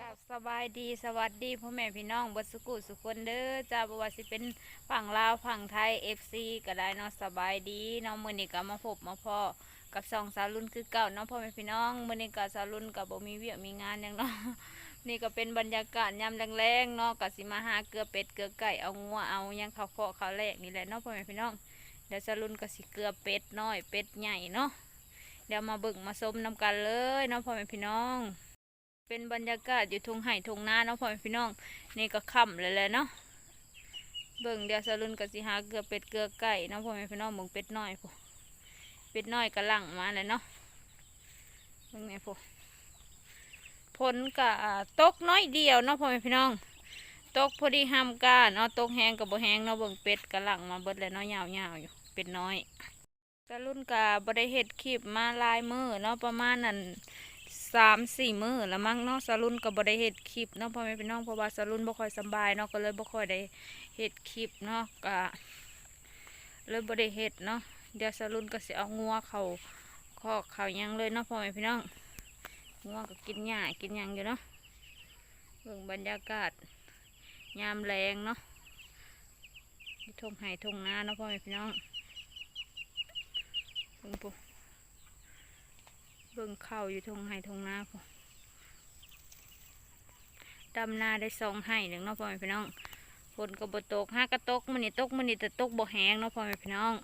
กับสบายดีสวัสดีพ่อแม่พี่น้องบดสุกุสุคนเด้อจ้าบวาสิเป็นฝั่งลาวฝั่งไทยเอฟซีก็ได้เนาะสบายดีเน้องมือนี้ก็มาพบมาพ่อกับสองสาวรุ่นคือเก่าเน้องพ่อแม่พี่น้องมือนี้ก็สาวรุ่นกับบ่มีเวียกมีงานอย่างเนาะ นี่ก็เป็นบรรยากาศยามแรงๆเนาะกสิมาหาเกลือเป็ดเกลือไก่เอางัวเอายังข้าวเคาะข้าวแรกนี่แหละเนาะพ่อแม่พี่น้องเดี๋ยวสาวรุ่นกสิเกลือเป็ดน้อยเป็ดใหญ่เนาะเดี๋ยวมาเบิ่งมาชมนำกันเลยเนาะพ่อแม่พี่น้อง เป็นบรรยากาศอยู่ทุงไห่ทุงนาเนาะพ่อแม่พี่น้อง นี่ก็ค่ำเลยแหละเนาะเบิ่งเดี๋ยวสรุนกับสิหาเกลือเป็ดเกลือไก่เนาะพ่อแม่พี่น้องเบิ่งเป็ดน้อยพวกเป็ดน้อยกระลังมาเลยเนาะเบิ่งไงพวก ผลกะตกน้อยเดียวเนาะพ่อแม่พี่น้อง ตกพอดีห้ามกาเนาะตกแห้งกับบ่แห้งเนาะเบิ่งเป็ดกระลังมาเบิดเลยเนาะยาวๆอยู่เป็ดน้อยสรุนกะบ่ได้เฮ็ดคลิปมาลายมือเนาะประมาณนั้นสามสี่มือล้วมั้งเนาะสรุนก็บ่ได้เฮ็ดคลิปเนาะพ่อแม่พี่น้องเพราะว่าสรุนบ่ค่อยสบายเนาะก็เลยบ่ค่อยได้เฮ็ดคลิปเนาะก็เลยบ่ได้เฮ็ดเนาะเดี๋ยวสรุนก็สิเอางัวเขาคอกเขายังเลยเนาะพ่อแม่พี่น้อง งัวงก็กินหญ้ากินยังอยู่เนาะเบิ่งบรรยากาศ ยามแรงเนาะที่ทุ่งไห่ทุ่งนาเนาะพ่อแม่พี่น้องเบิ่งปุ๊เบิ่งเข้าอยู่ทงไห้ทงนาพอดำนาได้สองไห้หนึ่งเนาะพ่อแม่พี่น้องฝนก็บ่ตกห้ากระตกมันนี่ตกมันนี่แต่ตกบ่แห้งเนาะพ่อแม่พี่น้อง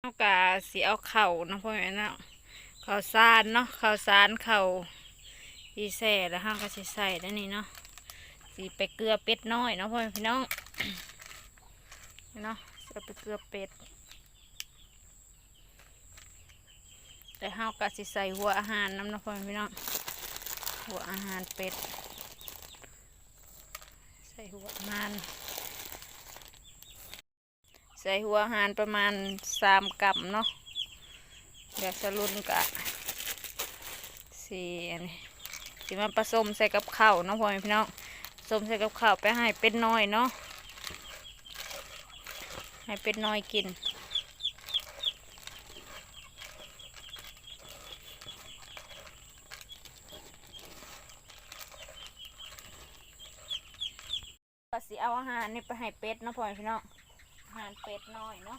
เอากาสิเอาเข่าเนาะพ่อแม่เนาะ ข้าวสารเนาะข้าวสารเข่าวอีแส่แล้วห้าก็สิใส่แล้วนี่เนาะสิไปเกลือเป็ดน้อยเนาะพ่อพี่น้องเนาะสิเอาไปเกลือเป็ด แต่เฮากะสิใส่หัวอาหารน้ำเนาะพ่อพี่น้องหัวอาหารเป็ด ใส่หัวอาหารใส่หัวอาหารประมาณสามกัมเนาะ เดี๋ยวสรุนกะสีอันนี้สิมาผสมใส่กับข้าวเนาะพ่อแม่พี่น้องผสมใส่กับข้าวไปให้เป็ดน้อยเนาะให้เป็ดน้อยกินก็สิเอาอาหารนี่ไปให้เป็ดเนาะพ่อแม่พี่น้องอาหารเป็ดน้อยเนาะ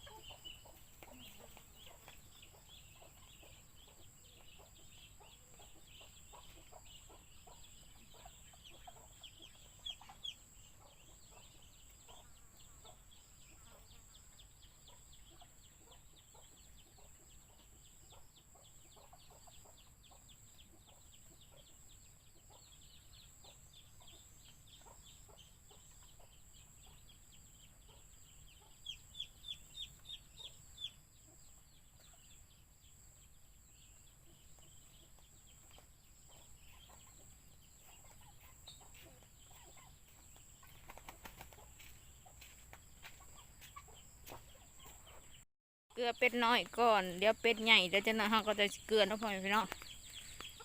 ลือเป็ดน้อยก่อน เดี๋ยวเป็ดใหญ่เดี๋ยวจะนะฮะก็จะเกลือเนาะพ่อแม่พี่น้อง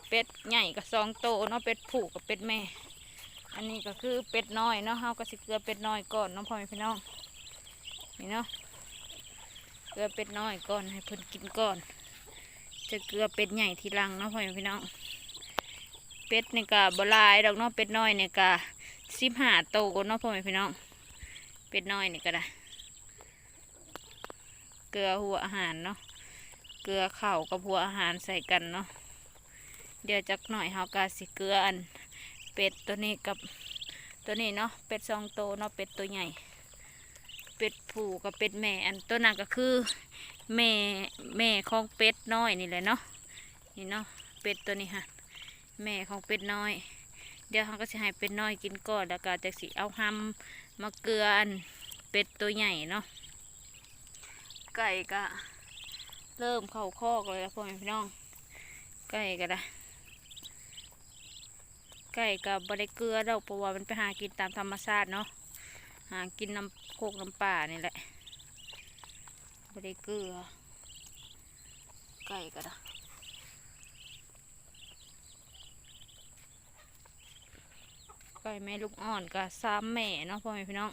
เป็ดใหญ่กับสองโตเนาะเป็ดผูกกับเป็ดแม่ อันนี้ก็คือเป็ดน้อยเนาะเฮาก็สิเกลือเป็ดน้อยก่อนเนาะพ่อแม่พี่น้องนี่เนาะเกลือเป็ดน้อยก่อนให้เพิ่นกินก่อน จะเกลือเป็ดใหญ่ทีหลังเนาะพ่อแม่พี่น้องเป็ดนี่ก็บลายดอกเนาะเป็ดน้อยนี่ก็สิบห้าโตเนาะพ่อแม่พี่น้องเป็ดน้อยนี่ก็ได้ กลือหัวอาหารเนาะเกลือเข่ากับหัวอาหารใส่กันเนาะเดี๋ยวจักหน่อยเฮากาสิเกลืออันเป็ดตัวนี้กับตัวนี้เนาะเป็ดสองโตเนาะเป็ดตัวใหญ่ เป็ดผูกับเป็ดแม่อันตัวนั้นก็คือแม่แม่ของเป็ดน้อยนี่แหละเนาะนี่เนาะเป็ดตัวนี้ค่ะแม่ของเป็ดน้อยเดี๋ยวเขาก็จะให้เป็ดน้อยกินก่อนแล้วก็จะสิเอาหำมาเกลืออันเป็ดตัวใหญ่เนาะ ไก่ก็เริ่มเข้าคอกเลยแล้วพ่อแม่พี่น้อง ไก่ก็ได้ ไก่กับบได้เกลือดอกเพราะว่ามันไปหากินตามธรรมชาติเนาะหากินน้ำโคกน้ำป่านี่แหละบได้เกลือ ไก่ก็ได้ก่แม่ลูกอ่อนกับสามแม่เนาะพ่อแม่พี่น้อง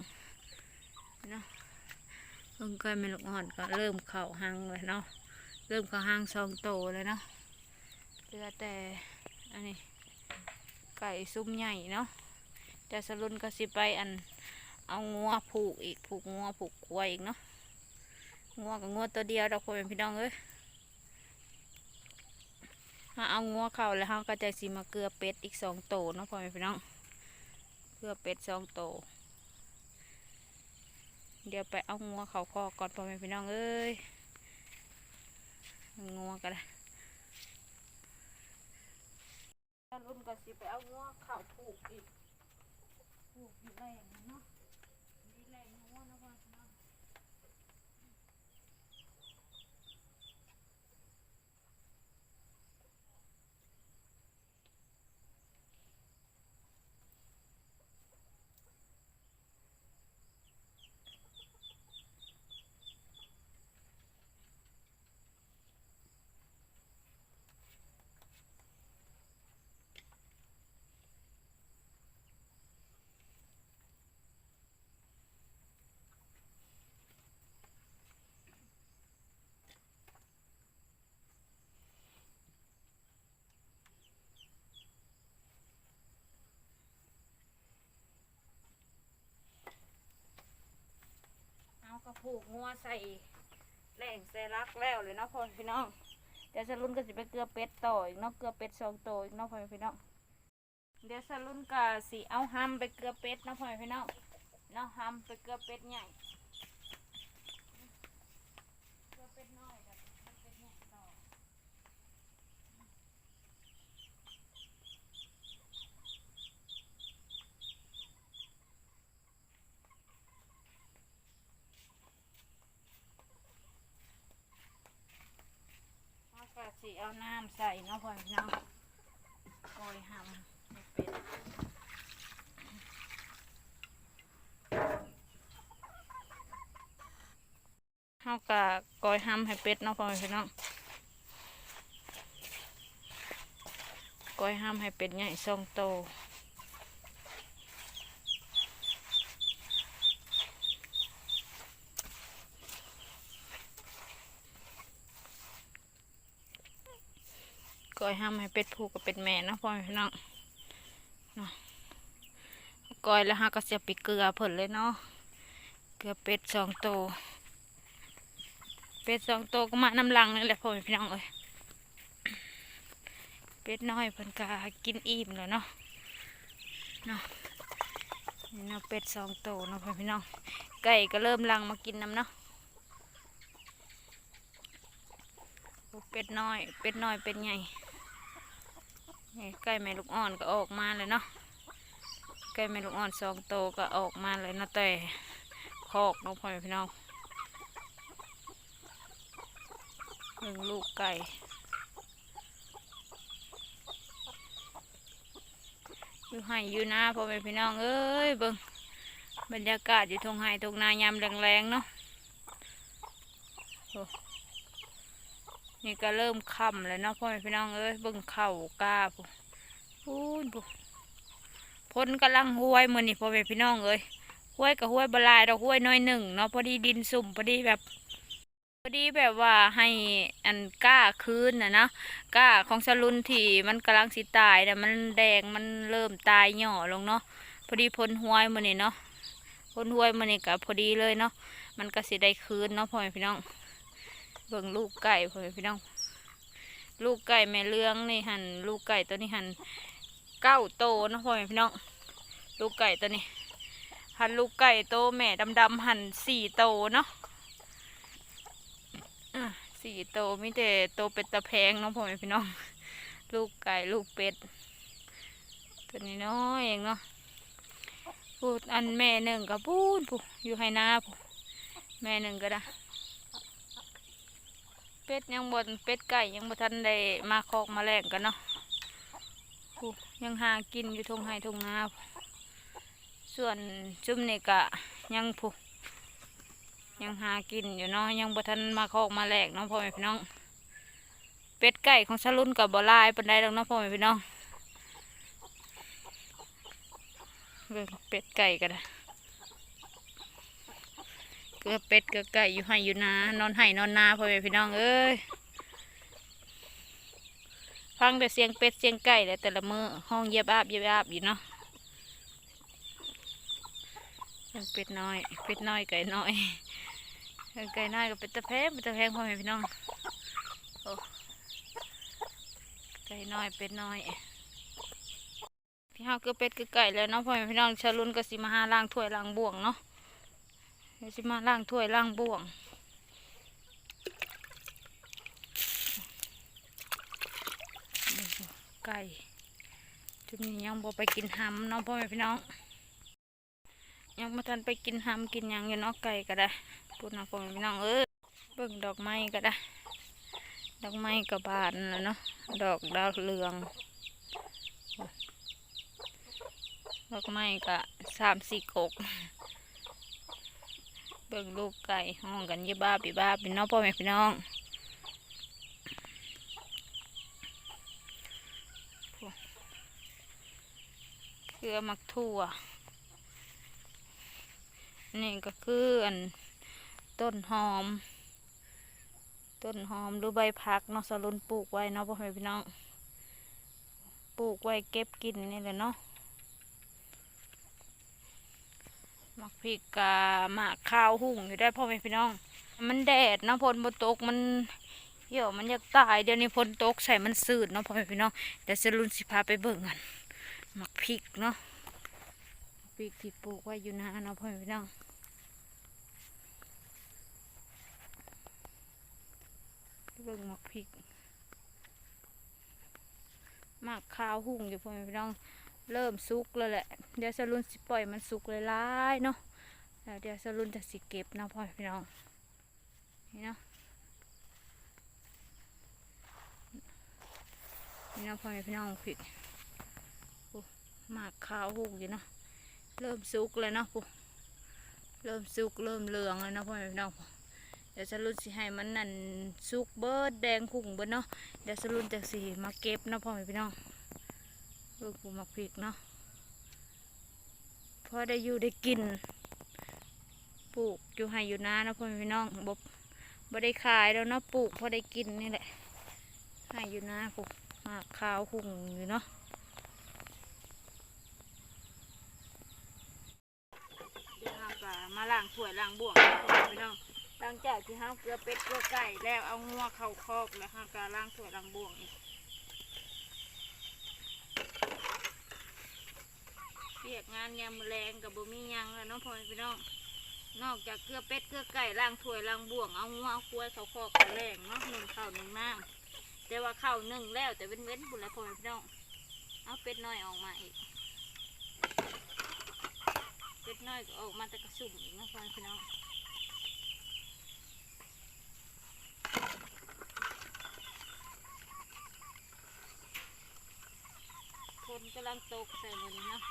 เนาะ เพิ่งไก่แม่ลูกอ่อนก็เริ่มเข่าหังเลยเนาะเริ่มเข้าหังสองโตเลยเนาะเหลือแต่อันนี้ไก่ซุ้มใหญ่เนาะแต่สรุนก็สิไปอันเอางัวผูกอีกผูกงัวผูกควยอีกเนาะงัวกับงัวตัวเดียวดอกพ่อแม่พี่น้องเอ้ยถ้าเอางัวเข้าแล้วเราก็จะสิมาเกลือเป็ดอีกสองโตเนาะพ่อแม่พี่น้อง เกลือเป็ดสองโต เดี๋ยวไปเอางัวเขาคอก่อนพ่อแม่พี่น้องเอ้ยงัวกันละรุ่นก็สิไปเอางัวเขาผูกอีกผูกอยู่แรงเนาะดีแรงงัวนะพ่อแม่พี่น้อง เอากระ ผูกงัวใส่แหล่งใส่รักแล้วเลยเนาะพ่อพี่น้องเดี๋ยวสรุนก็สิไปเกลือเป็ดต่ออีกเนาะเกลือเป็ดสองตัวอีกเนาะพ่อพี่น้องเดี๋ยวสรุนก็สิเอาห้ำไปเกลือเป็ดเนาะพ่อพี่น้องเนาะห้ำไปเกลือเป็ดใหญ่เกลือเป็ดน้อยกับเกลือเป็ดใหญ่ต่อ เอากะ สิเอาน้ำใส่เนาะพ่อพี่น้องกอยหำให้เป็ดเฮากะกอยหำให้เป็ดเนาะพ่อพี่น้องกอยหำให้เป็ดใหญ่สองโต อยหำให้เป็ดผูกกับเป็ดแม่นะพ่อพี่น้องเนาะกอยแล้วฮาก็เสียไปเกลือเพิ่นเลยเนาะเกลือเป็ดสองโตวเป็ดสองตัวก็มาน้ำลังนี่แหละพ่อแม่พี่น้องเอ้ยเป็ดน้อยเพิ่นก็กินอิ่มแล้วเนาะเนาะนี่เนาะเป็ดสองตัวเนาะพ่อแม่พี่น้องไก่ก็เริ่มลังมากินน้ำเนาะเป็ดน้อย เป็ดน้อย เป็ดใหญ่ นี่ไก่แม่ลูกอ่อนก็ออกมาเลยเนาะไก่แม่ลูกอ่อนสองโตก็ออกมาเลยนะแต่คอกเนาะพ่อพี่น้องหนึ่งลูกไก่อยู่ไห้อยู่นาพ่อแม่พี่น้องเอ้ยเบิ่งบรรยากาศอยู่ทงไห้ทงนายามแรงๆเนาะ นี่ก็เริ่มค่ำแล้วเนาะพ่อแม่พี่น้องเอ้ยเบิ่งเข่ากล้าปุ๊พูนปุ๊พ้นกำลังห้วยมือนี่พ่อแม่พี่น้องเอ้ยห้วยกับห้วยบลายดอกห้วยน้อยหนึ่งเนาะพอดีดินสุ่มพอดีแบบพอดีแบบว่าให้อันก้าคืนนะนะก้าของสลุนที่มันกำลังสิตายแต่มันแดงมันเริ่มตายหย่อลงเนาะพอดีพ้นห้วยมันนี่เนาะพ้นห้วยมันนี่ก็พอดีเลยเนาะมันก็สิได้คืนเนาะพ่อแม่พี่น้อง บิ่งลูกไก่พ่อแม่พี่น้อง ลูกไก่แม่เลี้ยงนี่หันลูกไก่ตัวนี้หันเก้าโตนะพ่อแม่พี่น้อง ลูกไก่ตัวนี้ หันลูกไก่โตแม่ดำๆหันสี่โตเนาะสี่โตมีแต่โตเป็ดตะแพงเน้องพ่อแม่พี่น้อง ลูกไก่ลูกเป็ด ตัวนี้น้อยเองเนาะพูดอันแม่หนึ่งกับพูดพูอยู่ให้น้าพูแม่หนึ่งก็ได้ เป็ดยังบนเป็ดไก่ยังบ่ทันได้มาคอกมาแลกกันเนาะยังหากินอยู่ทงไห้ทงนาส่วนจุ่มนี่กะยังพูยังหากินอยู่เนาะยังบ่ทันมาคอกมาแลกเนาะพ่อแม่พี่น้อง เป็ดไก่ของชะลุนกับบ่ลายปานใดดอกเนาะพ่อแม่พี่น้องเบิ่งเป็ดไก่กันนะ เกลือเป็ดเกลือไก่อยู่ให้อยู่นานอนให้นอนนาพ่อแม่พี่น้องเอ้ยฟังแต่เสียงเป็ดเสียงไก่เลยแต่ละมือห้องเยียบอาบเยียบอาบอยู่เนาะเสียงเป็ดน้อยเป็ดน้อยไก่น้อยไก่น้อยก็เป็ดตะแพงเป็ดตะแพงพ่อแม่พี่น้องโอ้ไก่น้อยเป็ดน้อยที่เฮากลือเป็ดกลือไก่แล้วเนาะพ่อแม่พี่น้องชาลุนก็สิมาหาล้างถ้วยล้างบ่วงเนาะ ดี๋ยวสิมาล้างถ้วยล้างบ่วง ไก่จุดนี้ยังบ่ไปกินหำเนาะพ่อแม่พี่น้อง ยังมาทันไปกินหำกินยังอยู่นาะไก่ก็ได้พูดนะพ่อแม่พี่น้องเอ้ยเบิ่งดอกไม้ก็ได้ ดอกไม้กับบานแล้วเนาะ ดอกดาวเรืองดอกไม้กะสามสี่กก เบิ่งลูกไก่ห้องกันยี่บ้าปีบ้าปีน้องพ่อแม่พี่น้องเกลือมักทั่วนนี่ก็คืออันต้นหอม ต้นหอมหรือใบพักเนาะสลุนปลูกไว้เนาะพ่อแม่พี่น้อง ปลูกไว้เก็บกินนี่แหละเนาะ หมักพริกกะหมากข้าวหุ่งอยู่ได้พ่อแม่พี่น้อง มันแดดนะพลบนตกมันเหี่ยวมันอยากตายเดี๋ยวนี้พลตกใส่มันสืดเนาะพ่อแม่พี่น้องเดี๋ยวสรุนสิพาไปเบิ่งกันหมักพริกเนาะผักพริกที่ปลูกไว้อยู่นะเนาะพ่อแม่พี่น้องเบิ่งหมักพริกหมากข้าวหุ่งอยู่พ่อแม่พี่น้อง เริ่มสุกแล้วแหละ เดี๋ยวสรุนสิปล่อยมันสุกเลยล่ายเนาะแล้วเดี๋ยวสรุนจะสิเก็บนะพ่อแม่พี่น้อง นี่เนาะ นี่เนาะพ่อแม่พี่น้องพริกโอ้หมากขาวหุกอยู่เนาะ เริ่มสุกเลยเนาะปุ๊เริ่มสุกเริ่มเหลืองเลยนะพ่อแม่พี่น้องเดี๋ยวสรุนสิให้มันนั่นสุกเบิร์ดแดงขุ่งเบิร์ดเนาะเดี๋ยวสรุนจะสิมาเก็บนะพ่อแม่พี่น้อง ลูกปูมักพริกเนาะพอได้อยู่ได้กิน ปลูกอยู่ให้อยู่นานะพ่อพี่น้องบบบ่ได้ขายแล้วเนาะปลูกพอได้กินนี่แหละให้อยู่นาปลูกมากขาวหุ่งอยู่เนาะเดี๋ยวเราก็มาล้างถ้วยล้างบ่วงพ่อพี่น้องหลังจากที่เฮาเกลือเป็ดเกลือไก่แล้วเอางัวเข้าคอกแล้วเฮาก็ล้างถ้วยล้างบ่วงอีก รียกงานยามแรงกับบ่มียังแล้วเน้องพ่อแม่พี่น้องนอกจากเกลือเป็ดเกลือไก่ล้างถ้วยล้างบ่วงเอางัวเอาควายเขาคอกเขาแรงเนาะหนึ่งข้าวหนึ่งน้ำแต่ว่าข้าวหนึ่งแล้วแต่เว้นเว้นบุญล้วพ่อแม่พี่น้องเอาเป็ดน้อยออกมาอีกเป็ดน้อยก็ออกมาแต่กระสุ่มอีกนะพ่อแม่พี่น้องคนกำลังตกใส่บนนี้เนะ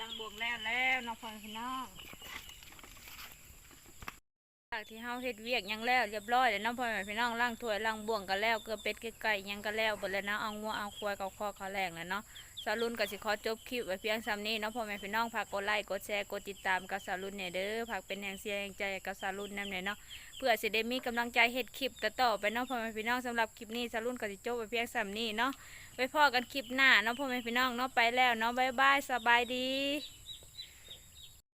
ลังบวงแล้วแล้วน้องพลอแม่พี่น้องจากที่เฮาเฮ็ดเวียกยังแล้วเรียบร้อยแล้วน้องพลอแม่พี่น้องล่างถ้วยล้างบวงกันแล้วเกลือเป็ดเกลือไก่ยังกันแล้วหมดแล้วนะเอางัวเอาควายเอาคอเขาแรงแล้วเนาะ สารุนก็สิขอจบคลิปไว้เพียงซ้ำนี้เนาะพ่อแม่พี่น้องฝากกดไลค์กดแชร์กดติดตามกับสารุนเนี่ยเด้อฝากเป็นแรงเชียร์แรงใจกับสารุนนั่นี่ยเนาะเพื่อสิได้มีกำลังใจเฮ็ดคลิปต่อไปเนาะพ่อแม่พี่น้องสำหรับคลิปนี้สรุ่นก็สิจบไปเพียงซ้ำนี้เนาะไว้พอกันคลิปหน้าเนาะพ่อแม่พี่น้องเนาะไปแล้วเนาะบ๊ายบายสบายดี